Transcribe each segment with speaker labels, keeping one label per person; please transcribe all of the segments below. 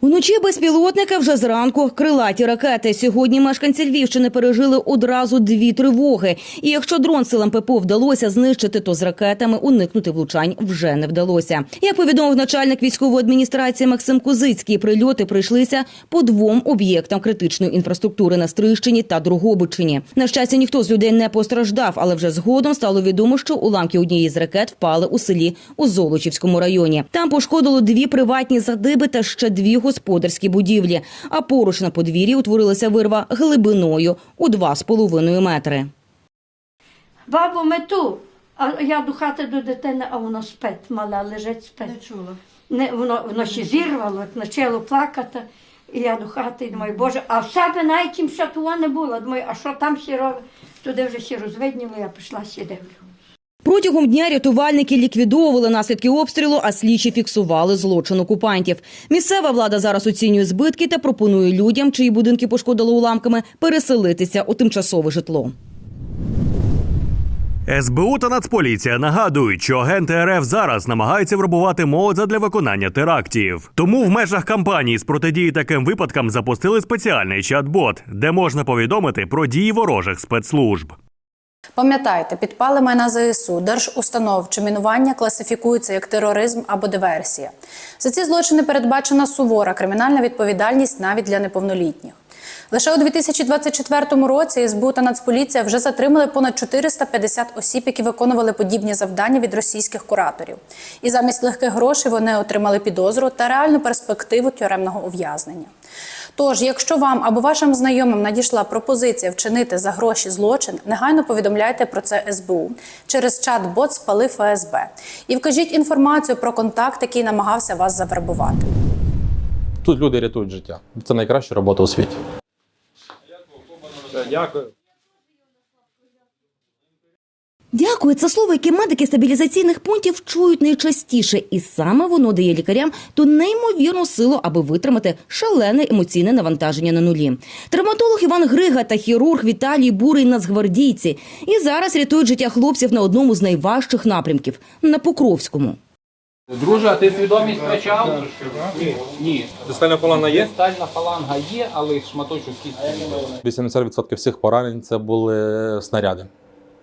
Speaker 1: Вночі безпілотники вже зранку крилаті ракети. Сьогодні мешканці Львівщини пережили одразу дві тривоги. І якщо дрон силам ППО вдалося знищити, то з ракетами уникнути влучань вже не вдалося. Як повідомив начальник військової адміністрації Максим Козицький, прильоти прийшлися по двом об'єктам критичної інфраструктури на Стрищині та Другобичині. На щастя, ніхто з людей не постраждав, але вже згодом стало відомо, що уламки однієї з ракет впали у селі у Золочівському районі. Там пошкодило дві приватні садиби та ще дві господарські будівлі. А поруч на подвір'ї утворилася вирва глибиною у 2,5 метри.
Speaker 2: Бабу, ми тут. А я до хати до дитини, а воно спить, мала лежить спить.
Speaker 3: Не чула.
Speaker 2: Не, воно, воно ще зірвало, почало плакати. І я до хати і думаю, Боже, а в себе навіть ще того не було. Думаю, а що там робить? Туди вже всі розвидніло, я пішла сідаю.
Speaker 1: Протягом дня рятувальники ліквідовували наслідки обстрілу, а слідчі фіксували злочин окупантів. Місцева влада зараз оцінює збитки та пропонує людям, чиї будинки пошкодили уламками, переселитися у тимчасове житло.
Speaker 4: СБУ та Нацполіція нагадують, що агенти РФ зараз намагаються врабувати молодь для виконання терактів. Тому в межах кампанії з протидії таким випадкам запустили спеціальний чат-бот, де можна повідомити про дії ворожих спецслужб.
Speaker 5: Пам'ятайте, підпали майна ЗСУ, держустанов чи мінування класифікуються як тероризм або диверсія. За ці злочини передбачена сувора кримінальна відповідальність навіть для неповнолітніх. Лише у 2024 році СБУ та Нацполіція вже затримали понад 450 осіб, які виконували подібні завдання від російських кураторів. І замість легких грошей вони отримали підозру та реальну перспективу тюремного ув'язнення. Тож, якщо вам або вашим знайомим надійшла пропозиція вчинити за гроші злочин, негайно повідомляйте про це СБУ через чат-бот спали ФСБ і вкажіть інформацію про контакт, який намагався вас завербувати.
Speaker 6: Тут люди рятують життя. Це найкраща робота у світі. Дякую.
Speaker 1: Дякую, це слово, яке медики стабілізаційних пунктів чують найчастіше, і саме воно дає лікарям ту неймовірну силу, аби витримати шалене емоційне навантаження на нулі. Травматолог Іван Грига та хірург Віталій Бурий нацгвардійці і зараз рятують життя хлопців на одному з найважчих напрямків на Покровському.
Speaker 7: Друже, а ти свідомість втрачав? Ні. Ні.
Speaker 6: Дистальна фаланга є?
Speaker 7: Дистальна фаланга є, але шматочок кістки.
Speaker 6: 80% всіх поранень це були снаряди.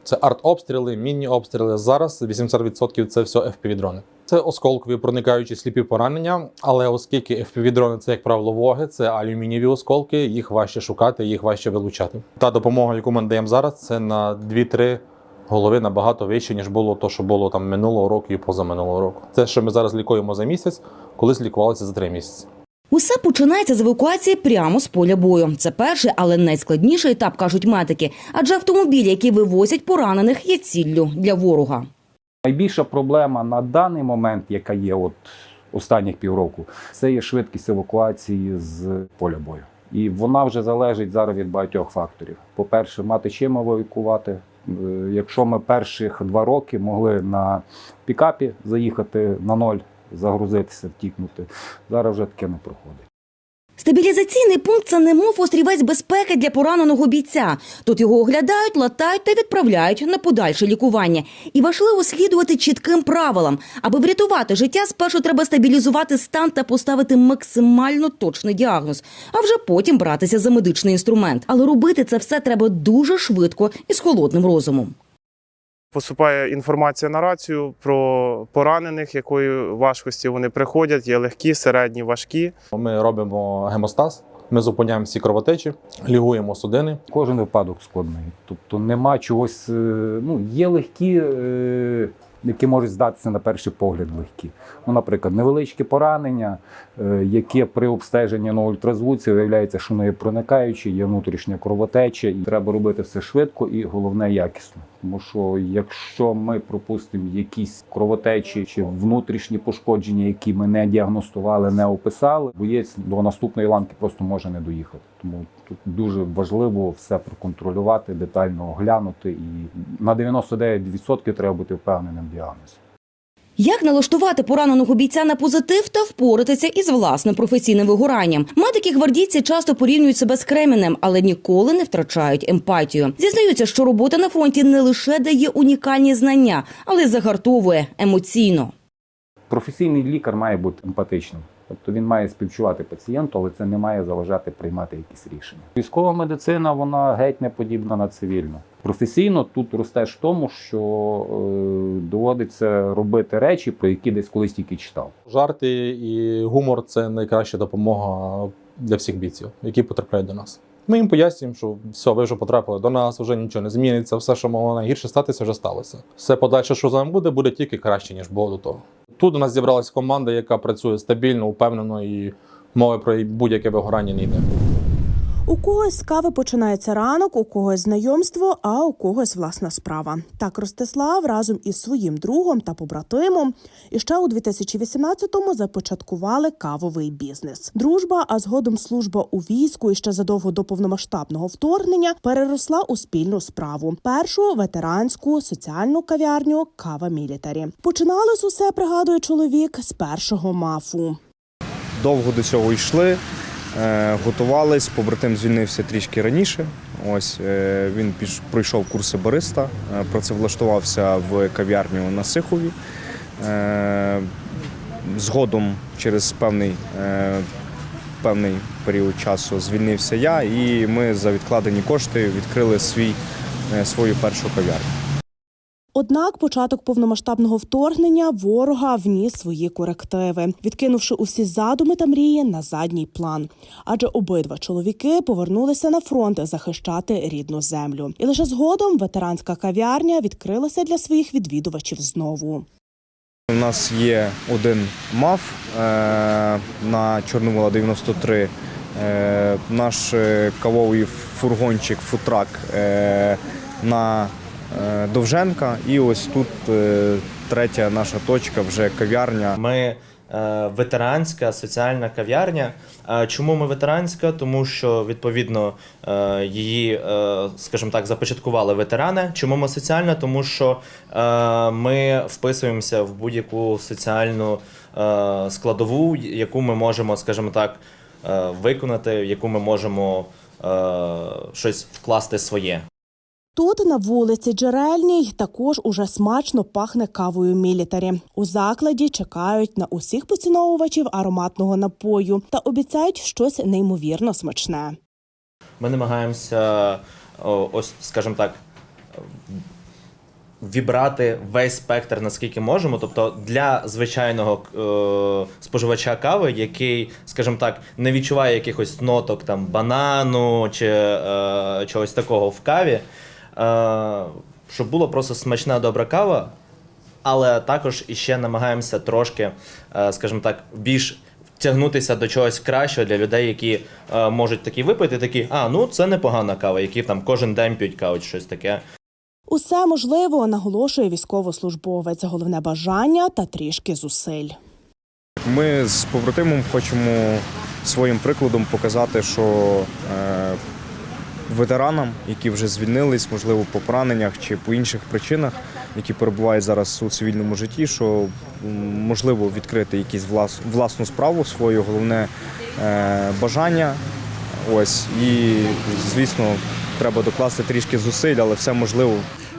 Speaker 6: Це артобстріли, мінні обстріли. Зараз 80% це все FPV-дрони. Це осколкові проникаючі сліпі поранення, але оскільки FPV-дрони це, як правило, воги, це алюмінієві осколки, їх важче шукати, їх важче вилучати. Та допомога, яку ми надаємо зараз, це на 2-3 голови набагато вище, ніж було то, що було там минулого року і позаминулого року. Це, що ми зараз лікуємо за місяць, колись лікувалося за 3 місяці.
Speaker 1: Усе починається з евакуації прямо з поля бою. Це перший, але найскладніший етап, кажуть медики. Адже автомобілі, які вивозять поранених, є ціллю для ворога.
Speaker 8: Найбільша проблема на даний момент, яка є от останніх півроку, це є швидкість евакуації з поля бою. І вона вже залежить зараз від багатьох факторів. По-перше, мати чим евакувати. Е, Якщо ми перших два роки могли на пікапі заїхати на ноль, загрузитися, втікнути, зараз вже таке не проходить.
Speaker 1: Стабілізаційний пункт це немов острівець безпеки для пораненого бійця. Тут його оглядають, латають та відправляють на подальше лікування. І важливо слідувати чітким правилам. Аби врятувати життя, спершу треба стабілізувати стан та поставити максимально точний діагноз, а вже потім братися за медичний інструмент. Але робити це все треба дуже швидко і з холодним розумом.
Speaker 9: Поступає інформація на рацію про поранених, якої важкості вони приходять. Є легкі, середні, важкі.
Speaker 6: Ми робимо гемостаз, ми зупиняємо всі кровотечі, лігуємо судини.
Speaker 8: Кожен випадок складний. Тобто нема чогось. е, Ну, є легкі, е, які можуть здатися на перший погляд легкі. Ну, наприклад, невеличкі поранення, е, яке при обстеженні на ультразвуці виявляється, що вони є проникаючі, є внутрішня кровотеча, і треба робити все швидко і головне якісно. Тому що якщо ми пропустимо якісь кровотечі чи внутрішні пошкодження, які ми не діагностували, не описали, боєць до наступної ланки просто може не доїхати. Тому тут дуже важливо все проконтролювати, детально оглянути, і на 99% треба бути впевненим в діагнозі.
Speaker 1: Як налаштувати пораненого бійця на позитив та впоратися із власним професійним вигоранням? Медики гвардійці часто порівнюють себе з Кременем, але ніколи не втрачають емпатію. Зізнаються, що робота на фронті не лише дає унікальні знання, але й загартовує емоційно.
Speaker 8: Професійний лікар має бути емпатичним. Тобто він має співчувати пацієнту, але це не має заважати приймати якісь рішення. Військова медицина вона геть не подібна на цивільну. Професійно тут ростеш в тому, що е, доводиться робити речі, про які десь колись тільки читав.
Speaker 6: Жарти і гумор це найкраща допомога для всіх бійців, які потрапляють до нас. Ми їм пояснюємо, що все, ви вже потрапили до нас, вже нічого не зміниться, все, що могло найгірше статися, вже сталося. Все подальше, що з вами буде, буде тільки краще, ніж було до того. Тут у нас зібралася команда, яка працює стабільно, упевнено і мови про будь-яке вигорання не йде.
Speaker 3: У когось з кави починається ранок, у когось знайомство, а у когось власна справа. Так Ростислав разом із своїм другом та побратимом і ще у 2018-му започаткували кавовий бізнес. Дружба, а згодом служба у війську і ще задовго до повномасштабного вторгнення переросла у спільну справу. Першу ветеранську соціальну кав'ярню Кава Мілітарі. Починалось усе, пригадує чоловік, з першого мафу.
Speaker 10: довго до цього йшли, готувались. Побратим звільнився трішки раніше. Ось е, він піш, пройшов курси бариста, е, працевлаштувався в кав'ярню на Сихові. Е, Згодом через певний, е, певний період часу звільнився я, і ми за відкладені кошти відкрили свій, е, свою першу кав'ярню.
Speaker 3: Однак початок повномасштабного вторгнення ворога вніс свої корективи, відкинувши усі задуми та мрії на задній план. Адже обидва чоловіки повернулися на фронт захищати рідну землю. І лише згодом ветеранська кав'ярня відкрилася для своїх відвідувачів знову.
Speaker 10: У нас є один МАФ е, на Чорновола 93. Е, наш е, кавовий фургончик, футрак на Довженка. І ось тут е, третя наша точка, вже кав'ярня.
Speaker 11: Ми е, ветеранська соціальна кав'ярня. Е, Чому ми ветеранська? Тому що відповідно е, її, е, скажімо так, започаткували ветерани. Чому ми соціальна? Тому що е, ми вписуємося в будь-яку соціальну е, складову, яку ми можемо, скажімо так, е, виконати, в яку ми можемо е, щось вкласти своє.
Speaker 3: Тут на вулиці Джерельній також уже смачно пахне кавою мілітарі. У закладі чекають на усіх поціновувачів ароматного напою та обіцяють щось неймовірно смачне.
Speaker 11: Ми намагаємося, ось, скажімо так, вібрати весь спектр, наскільки можемо. Тобто для звичайного е, споживача кави, який, скажімо так, не відчуває якихось ноток там банану чи е, чогось такого в каві, щоб було просто смачна добра кава. Але також іще намагаємося трошки, е, скажімо так, більш тягнутися до чогось кращого для людей, які е, можуть такі випити, такі, а ну це непогана кава, які там кожен день п'ють каву чи щось таке.
Speaker 3: Усе можливо, наголошує військовослужбовець. Головне бажання та трішки зусиль.
Speaker 10: Ми з побратимом хочемо своїм прикладом показати, що е, ветеранам, які вже звільнились, можливо, по пораненнях чи по інших причинах, які перебувають зараз у цивільному житті, що можливо відкрити якісь влас, власну справу, своє головне е, бажання. Ось і звісно, треба докласти трішки зусиль, але все можливо.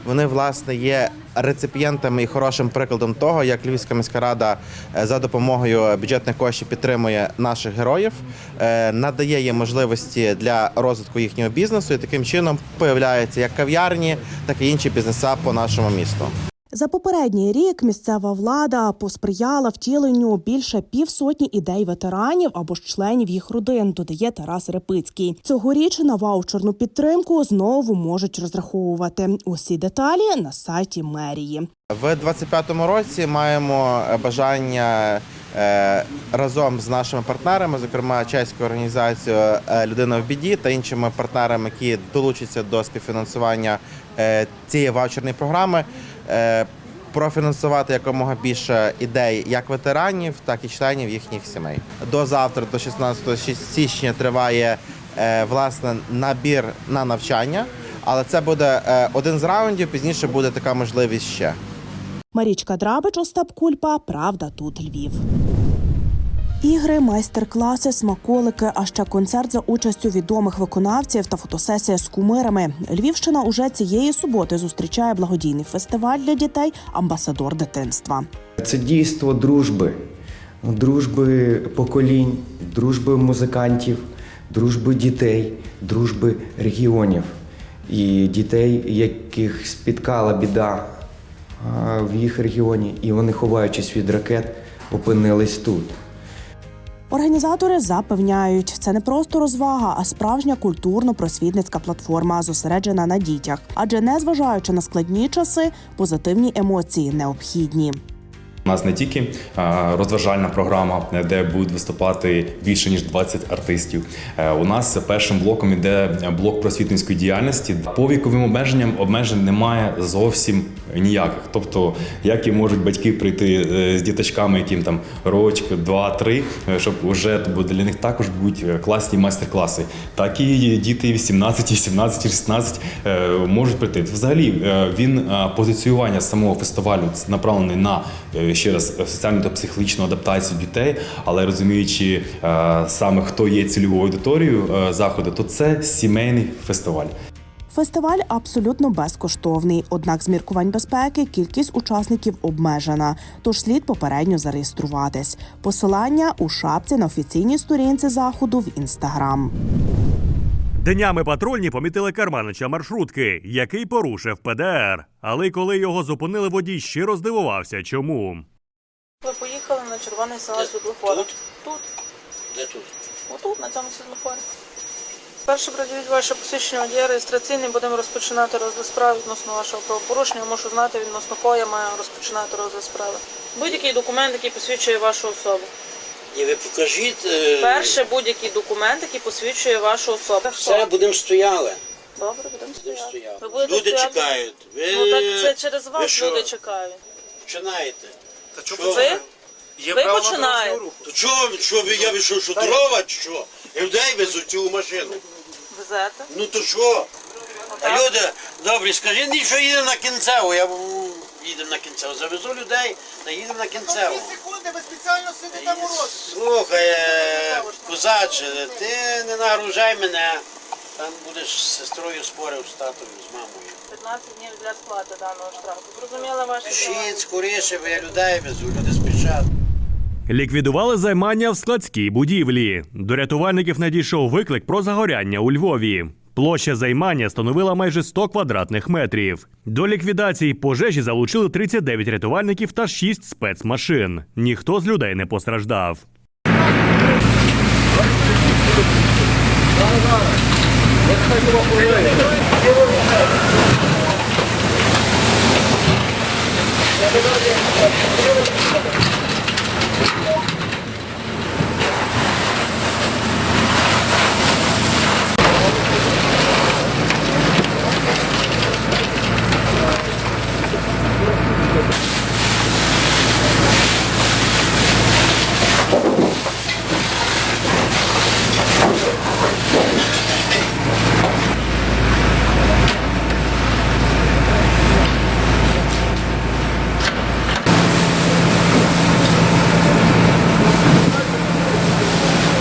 Speaker 12: Вони власне є реципієнтами і хорошим прикладом того, як Львівська міська рада е, за допомогою бюджетних коштів підтримує наших героїв, е, надає їм можливості для розвитку їхнього бізнесу, і таким чином появляються як кав'ярні, так і інші бізнеса по нашому місту.
Speaker 3: За попередній рік місцева влада посприяла втіленню більше півсотні ідей ветеранів або ж членів їх родин, додає Тарас Репицький. Цьогоріч на ваучерну підтримку знову можуть розраховувати. Усі деталі на сайті мерії.
Speaker 12: В 25-му році маємо е, бажання е, разом з нашими партнерами, зокрема чеською організацією е, Людина в біді та іншими партнерами, які долучаться до співфінансування цієї ваучерної програми. Е, Профінансувати якомога більше ідей як ветеранів, так і членів їхніх сімей. До завтра, до 16 січня, триває е, власне набір на навчання, але це буде е, один з раундів. Пізніше буде така можливість ще.
Speaker 3: Марічка Драбич, Остап Кульпа. Правда, тут Львів. Ігри, майстер-класи, смаколики, а ще концерт за участю відомих виконавців та фотосесія з кумирами. Львівщина уже цієї суботи зустрічає благодійний фестиваль для дітей Амбасадор дитинства.
Speaker 13: Це дійство дружби дружби поколінь, дружби музикантів, дружби дітей, дружби регіонів і дітей, яких спіткала біда в їх регіоні, і вони, ховаючись від ракет, опинились тут.
Speaker 3: Організатори запевняють, це не просто розвага, а справжня культурно-просвітницька платформа, зосереджена на дітях. Адже незважаючи на складні часи, позитивні емоції необхідні.
Speaker 14: У нас не тільки розважальна програма, де будуть виступати більше ніж 20 артистів. Е, У нас першим блоком іде блок просвітницької діяльності. По віковим обмеженням обмежень немає зовсім ніяких. Тобто, як і можуть батьки прийти е, з діточками, яким там рочок, два-три, е, щоб вже для них також будуть е, класні майстер-класи. Так і діти 18, 17, 16 е, можуть прийти. Взагалі, е, він е, позиціювання самого фестивалю направлений на е, ще раз соціальну та психологічну адаптацію дітей, але розуміючи е, саме хто є цільовою аудиторією е, заходу, то це сімейний фестиваль.
Speaker 3: Фестиваль абсолютно безкоштовний, однак з міркувань безпеки кількість учасників обмежена, тож слід попередньо зареєструватись. Посилання у шапці на офіційній сторінці заходу в інстаграм.
Speaker 4: Днями патрульні помітили керманича маршрутки, який порушив ПДР. Але коли його зупинили, водій щиро здивувався. Чому?
Speaker 15: Ви поїхали на червоний сигнал світлофора. Тут? Тут.
Speaker 16: Де тут?
Speaker 15: Отут, на цьому світлофорі. Перше приділіть ваше посвідчення водія реєстраційний, будемо розпочинати розгляд справи відносно вашого правопорушення. Я Мушу знати відносно кого я маю розпочинати розгляд справи. Будь-який документ, який посвідчує вашу особу.
Speaker 16: Ні, ви покажіть. е,
Speaker 15: Перше будь-який документ, який посвідчує вашу особу.
Speaker 16: Все, будемо стояли.
Speaker 15: Добре, будемо стояти.
Speaker 16: стояли.
Speaker 15: Ви будете
Speaker 16: Люди
Speaker 15: стояти?
Speaker 16: чекають. Ви,
Speaker 15: Ну так це через
Speaker 16: ви
Speaker 15: вас
Speaker 16: що,
Speaker 15: люди чекають.
Speaker 16: Починаєте. Та
Speaker 15: Ви? Ви починаєте.
Speaker 16: То чого, що ви, я ви що, що дрова чи що? Людей везуть цю машину.
Speaker 15: Везете?
Speaker 16: Ну то що? А люди, добре, скажіть, мені, що їдемо на кінцеву. Я м, їдемо на кінцеву. Завезу людей, та їдемо на кінцеву.
Speaker 17: Секунди, ви спеціально сидите морозити.
Speaker 16: Слухай, е, козаче, ти не нагружай мене. Там будеш з сестрою спорив з татом, з мамою.
Speaker 15: 15 днів для сплати даного штрафу. Зрозуміла ваша
Speaker 16: Пишіть скоріше, бо я людей везу, люди спішать.
Speaker 4: Ліквідували займання в складській будівлі. До рятувальників надійшов виклик про загоряння у Львові. Площа займання становила майже 100 квадратних метрів. До ліквідації пожежі залучили 39 рятувальників та 6 спецмашин. Ніхто з людей не постраждав.
Speaker 7: Thank you.